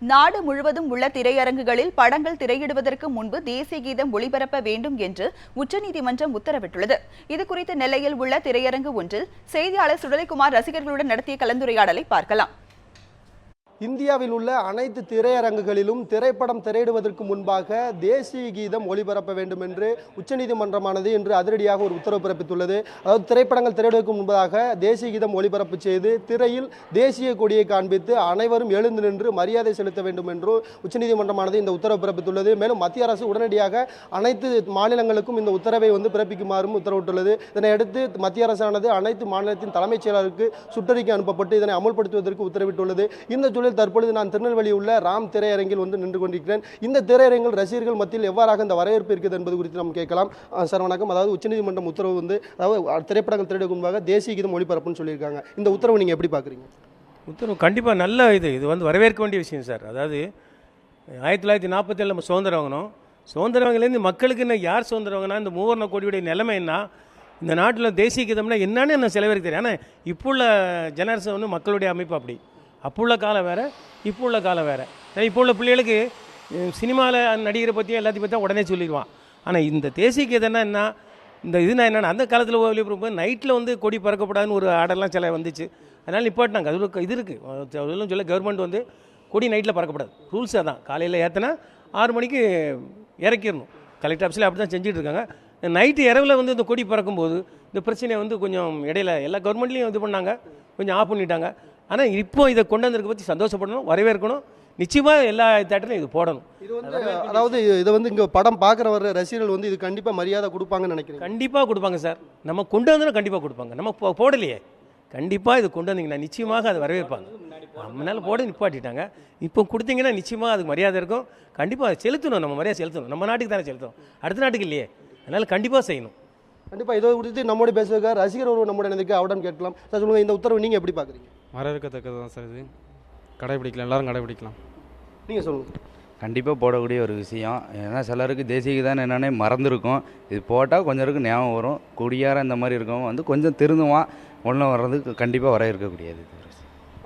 நாடு முழுவதும் உள்ள திரையரங்குகளில் படங்கள் திரையிடுவதற்கு முன்பு தேசிய கீதம் ஒளிபரப்ப வேண்டும் என்று உச்சநீதிமன்றம் உத்தரவிட்டுள்ளது. இதுகுறித்து நெல்லையில் உள்ள திரையரங்கு ஒன்றில் செய்தியாளர் சுடலைக்குமார் ரசிகர்களுடன் நடத்திய கலந்துரையாடலை பார்க்கலாம். இந்தியாவில் உள்ள அனைத்து திரையரங்குகளிலும் திரைப்படம் திரையிடுவதற்கு முன்பாக தேசிய கீதம் ஒளிபரப்ப வேண்டும் என்று உச்சநீதிமன்றமானது இன்று அதிரடியாக ஒரு உத்தரவு பிறப்பித்துள்ளது. அதாவது திரைப்படங்கள் திரையிடுவதற்கு முன்பதாக தேசிய கீதம் ஒளிபரப்பு செய்து திரையில் தேசிய கொடியை காண்பித்து அனைவரும் எழுந்து நின்று மரியாதை செலுத்த வேண்டும் என்றும் உச்சநீதிமன்றமானது இந்த உத்தரவு பிறப்பித்துள்ளது. மேலும் மத்திய அரசு உடனடியாக அனைத்து மாநிலங்களுக்கும் இந்த உத்தரவை வந்து பிறப்பிக்குமாறும் உத்தரவிட்டுள்ளது. இதனையடுத்து மத்திய அரசானது அனைத்து மாநிலத்தின் தலைமைச் செயலருக்கு சுற்றறிக்கை அனுப்பப்பட்டு இதனை அமல்படுத்துவதற்கு உத்தரவிட்டுள்ளது. இந்த சூழலில் தற்பொழுது நான் திருநெல்வேலி உள்ள ராம் திரையரங்கில் வந்து நின்று கொண்டிருக்கிறேன். இந்த திரையரங்கில் ரசிகர்கள் மத்தியில் எவ்வாறாக இந்த வரவேற்பு இருக்குது என்பது குறித்து நம்ம கேட்கலாம். சார் வணக்கம். அதாவது உச்சநீதிமன்றம் உத்தரவு வந்து அதாவது திரைப்படங்கள் திரையிட முன்பாக தேசிய கீதம் ஒளிபரப்புன்னு சொல்லியிருக்காங்க. இந்த உத்தரவு நீங்கள் எப்படி பார்க்குறீங்க? உத்தரவு கண்டிப்பாக நல்ல இது. இது வந்து வரவேற்க வேண்டிய விஷயம் சார். அதாவது ஆயிரத்தி தொள்ளாயிரத்தி நாற்பத்தேழில் நம்ம சுதந்திரம் வாங்கினோம். சுதந்திரம் வாங்கிலேருந்து மக்களுக்கு என்ன யார் சுதந்திரம் வாங்கினா இந்த மூவர்ண கோடியுடைய நிலைமை என்ன? இந்த நாட்டில் தேசிய கீதம்னா என்னன்னு என்ன சில பேருக்கு தெரியும். ஆனால் இப்போ உள்ள ஜெனரேஷன் வந்து மக்களுடைய அமைப்பு அப்படி. அப்போ உள்ள காலம் வேறு இப்போ உள்ள காலம் வேறு. இப்போ உள்ள பிள்ளைகளுக்கு சினிமாவில் நடிகரை பற்றியும் எல்லாத்தையும் பற்றி உடனே சொல்லிடுவான். ஆனால் இந்த தேசிய கீதம்னா என்ன இந்த இதுனா என்னென்னா அந்த காலத்தில் ஒளிபரப்பு நைட்டில் வந்து கொடி பறக்கப்படாதுன்னு ஒரு ஆர்டர்லாம் சில வந்துச்சு. அதனால் நிப்பாட்டினாங்க. அதில் இது இருக்குது அதெல்லாம் சொல்ல கவர்மெண்ட் வந்து கொடி நைட்டில் பறக்கப்படாது. ரூல்ஸ் அதான். காலையில் ஏற்றினா ஆறு மணிக்கு இறக்கிடணும். கலெக்டர் ஆஃபீஸில் அப்படி தான் செஞ்சுட்டு இருக்காங்க. நைட்டு இரவில் வந்து இந்த கொடி பறக்கும்போது இந்த பிரச்சனையை வந்து கொஞ்சம் இடையில எல்லா கவர்மெண்ட்லேயும் இது பண்ணாங்க. கொஞ்சம் ஆஃப் பண்ணிட்டாங்க. ஆனால் இப்போ இதை கொண்டு வந்திருக்க பற்றி சந்தோஷப்படணும் வரவேற்கணும். நிச்சயமாக எல்லா தேட்டர்லையும் இது போடணும். இது வந்து அதாவது இதை வந்து இங்கே படம் பார்க்குற வர ரசிகர்கள் வந்து இது கண்டிப்பாக மரியாதை கொடுப்பாங்கன்னு நினைக்கிறேன் கண்டிப்பாக கொடுப்பாங்க சார். நம்ம கொண்டு வந்தோம் கண்டிப்பாக கொடுப்பாங்க. நம்ம போடலையே. கண்டிப்பாக இது கொண்டு வந்தீங்கன்னா நிச்சயமாக அது வரவேற்பாங்க. நம்மளால போட நிப்பாட்டிட்டாங்க. இப்போ கொடுத்தீங்கன்னா நிச்சயமாக அதுக்கு மரியாதை இருக்கும். கண்டிப்பாக செலுத்தணும். நம்ம மரியாதை செலுத்தணும். நம்ம நாட்டுக்கு தானே செலுத்தணும். அடுத்த நாட்டுக்கு இல்லையே. அதனால் கண்டிப்பாக செய்யணும். கண்டிப்பாக இதை குறித்து நம்மோட பேசுவதற்காக ரசிகர் ஒருவர் நம்முடைய நினைக்க அவடம் கேட்கலாம். சார் சொல்லுங்கள் இந்த உத்தரவு நீங்கள் எப்படி பார்க்குறீங்க? வரவேற்கத்தக்கது தான் சார் இது. கடைபிடிக்கலாம் எல்லாரும் கடைபிடிக்கலாம். நீங்கள் சொல்லுங்கள் கண்டிப்பாக போடக்கூடிய ஒரு விஷயம். ஏன்னா சிலருக்கு தேசிய கீதம் என்னன்னே மறந்துருக்கும். இது போட்டால் கொஞ்சம் இருக்கு ஞாபகம் வரும். குடியார இந்த மாதிரி இருக்கவங்க வந்து கொஞ்சம் திருந்துவான். ஒன்றும் வர்றதுக்கு கண்டிப்பாக வர இருக்கக்கூடியது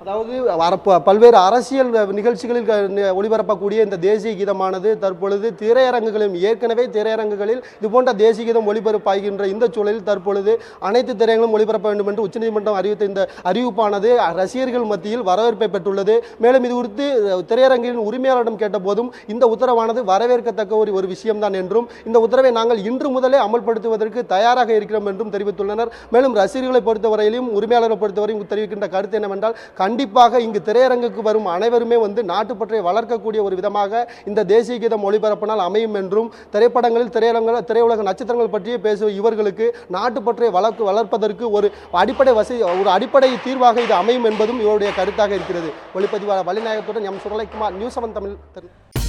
அதாவது வர- ப- பல்வேறு அரசியல் நிகழ்ச்சிகளில் ஒளிபரப்பக்கூடிய இந்த தேசிய கீதமானது தற்பொழுது திரையரங்குகளிலும் ஏற்கனவே திரையரங்குகளில் இதுபோன்ற தேசிய கீதம் ஒளிபரப்பாகின்ற இந்த சூழலில் தற்பொழுது அனைத்து திரையரங்களும் ஒளிபரப்ப வேண்டும் என்று உச்சநீதிமன்றம் அறிவித்த இந்த அறிவிப்பானது ரசிகர்கள் மத்தியில் வரவேற்பை பெற்றுள்ளது. மேலும் இது குறித்து திரையரங்கின் உரிமையாளரிடம் கேட்டபோதும் இந்த உத்தரவானது வரவேற்கத்தக்க ஒரு ஒரு விஷயம்தான் என்றும் இந்த உத்தரவை நாங்கள் இன்று முதலே அமல்படுத்துவதற்கு தயாராக இருக்கிறோம் என்றும் தெரிவித்துள்ளனர். மேலும் ரசிகர்களை பொறுத்தவரையிலும் உரிமையாளரை பொறுத்தவரையும் தெரிவிக்கின்ற கருத்து என்னவென்றால் கண்டிப்பாக இங்கு திரையரங்குக்கு வரும் அனைவருமே வந்து நாட்டுப்பற்றை வளர்க்கக்கூடிய ஒரு விதமாக இந்த தேசிய கீதம் ஒளிபரப்பினால் அமையும் என்றும் திரைப்படங்களில் திரையரங்க திரையுலக நட்சத்திரங்கள் பற்றியே பேசும் இவர்களுக்கு நாட்டுப்பற்றை வளர்க்கு வளர்ப்பதற்கு ஒரு அடிப்படை வசதி ஒரு அடிப்படை தீர்வாக இது அமையும் என்பதும் இவருடைய கருத்தாக இருக்கிறது. ஒளிப்பதிவாளர் வழிநாயகத்துடன் M. Suralaikumar news seven Tamil